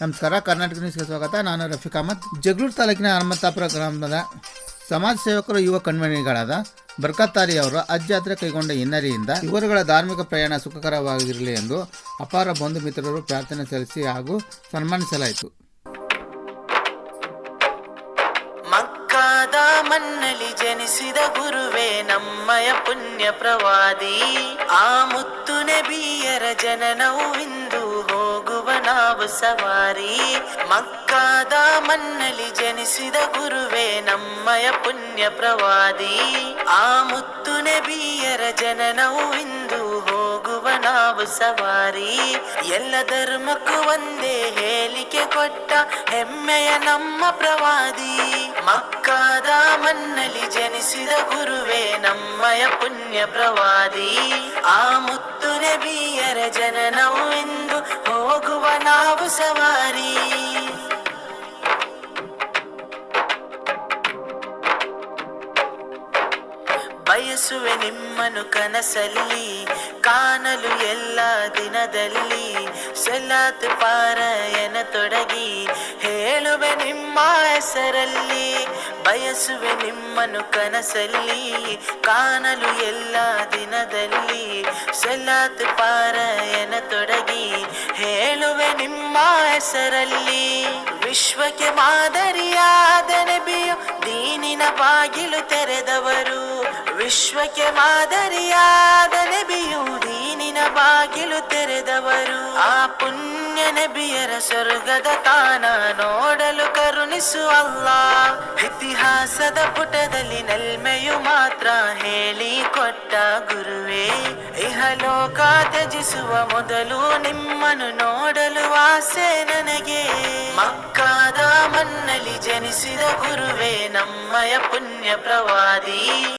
ನಮಸ್ಕಾರ, ಕರ್ನಾಟಕ ನ್ಯೂಸ್ಗೆ ಸ್ವಾಗತ. ನಾನು ರಫೀಕ್ ಅಹಮದ್. ಜಗಳೂರು ತಾಲೂಕಿನ ಹನುಮಂತಾಪುರ ಗ್ರಾಮದ ಸಮಾಜ ಸೇವಕರು, ಯುವ ಕಣ್ಮಣಿಗಳಾದ ಬರ್ಕತ್ತಾರಿ ಅವರು ಅಜ್ಜಾತ್ರೆ ಕೈಗೊಂಡ ಹಿನ್ನೆಲೆಯಿಂದ ಇವರುಗಳ ಧಾರ್ಮಿಕ ಪ್ರಯಾಣ ಸುಖಕರವಾಗಿರಲಿ ಎಂದು ಅಪಾರ ಬಂಧು ಮಿತ್ರರು ಪ್ರಾರ್ಥನೆ ಸಲ್ಲಿಸಿ ಹಾಗೂ ಸನ್ಮಾನಿಸಲಾಯಿತು. ಮಣ್ಣಲ್ಲಿ ಜನಿಸಿದ ಗುರುವೇ ನಮ್ಮಯ ಪುಣ್ಯ ಪ್ರವಾದಿ. ಆ ಮುತ್ತು ನಬಿಯರ ಜನನವು ಇಂದು ನಾವು ಸವಾರಿ. ಮಕ್ಕಾದ ಮಣ್ಣಲ್ಲಿ ಜನಿಸಿದ ಗುರುವೇ ನಮ್ಮಯ ಪುಣ್ಯ ಪ್ರವಾದಿ. ಆ ಮುತ್ತು ನಬಿಯರ ಜನನವು ಇಂದು ಹೋಗುವ ನಾವು ಸವಾರಿ. ಎಲ್ಲ ಧರ್ಮಕ್ಕೂ ಒಂದೇ ಹೇಳಿಕೆ ಕೊಟ್ಟ ಹೆಮ್ಮೆಯ ನಮ್ಮ ಪ್ರವಾದಿ. ಮಕ್ಕಾದ ಮಣ್ಣಲ್ಲಿ ಜನಿಸಿದ ಗುರುವೇ ನಮ್ಮಯ ಪುಣ್ಯ ಪ್ರವಾದಿ. ಆ ಮುತ್ತು ನಬಿಯರ ಜನನವು ಹೋಗುವ ನಾವು ಸವಾರಿ. ಬಯಸುವೆ ನಿಮ್ಮನು ಕನಸಲ್ಲಿ ಕಾಣಲು ಎಲ್ಲ ದಿನದಲ್ಲಿ. ಸೆಲಾತ್ ಪಾರಾಯಣ ತೊಡಗಿ ಹೇಳುವೆ ನಿಮ್ಮ ಹೆಸರಲ್ಲಿ. ಬಯಸುವೆ ನಿಮ್ಮನು ಕನಸಲ್ಲಿ, ಕಾಣಲು ಎಲ್ಲ ದಿನದಲ್ಲಿ. ಸೆಲಾತ್ ಪಾರಾಯಣ ತೊಡಗಿ, ಹೇಳುವೆ ನಿಮ್ಮ ಹೆಸರಲ್ಲಿ. ವಿಶ್ವಕ್ಕೆ ಮಾದರಿಯಾದ ನೆಬಿಯು ದೀನಿನ ಬಾಗಿಲು ತೆರೆದವರು. ವಿಶ್ವಕ್ಕೆ ಮಾದರಿಯಾದ ನೆಬಿಯು ದೀನಿನ ಬಾಗಿಲು ತೆರೆದವರು. ಆ ಪುಣ್ಯ ನೆಬಿಯರ ಸ್ವರ್ಗದ ತಾನ ಕರುಣಿಸುವ ಅಲ್ಲಾ ಇತಿಹಾಸದ ಪುಟದಲ್ಲಿ ನಲ್ಮೆಯು ಮಾತ್ರ ಹೇಳಿ ಕೊಟ್ಟ ಗುರುವೇ. ಇಹಲೋಕ ತ್ಯಜಿಸುವ ಮೊದಲು ನಿಮ್ಮನ್ನು ನೋಡಲು ಆಸೆ ನನಗೆ. ಮಕ್ಕಾದ ಮಣ್ಣಲ್ಲಿ ಜನಿಸಿದ ಗುರುವೇ, ನಮ್ಮಯ ಪುಣ್ಯ ಪ್ರವಾದಿ.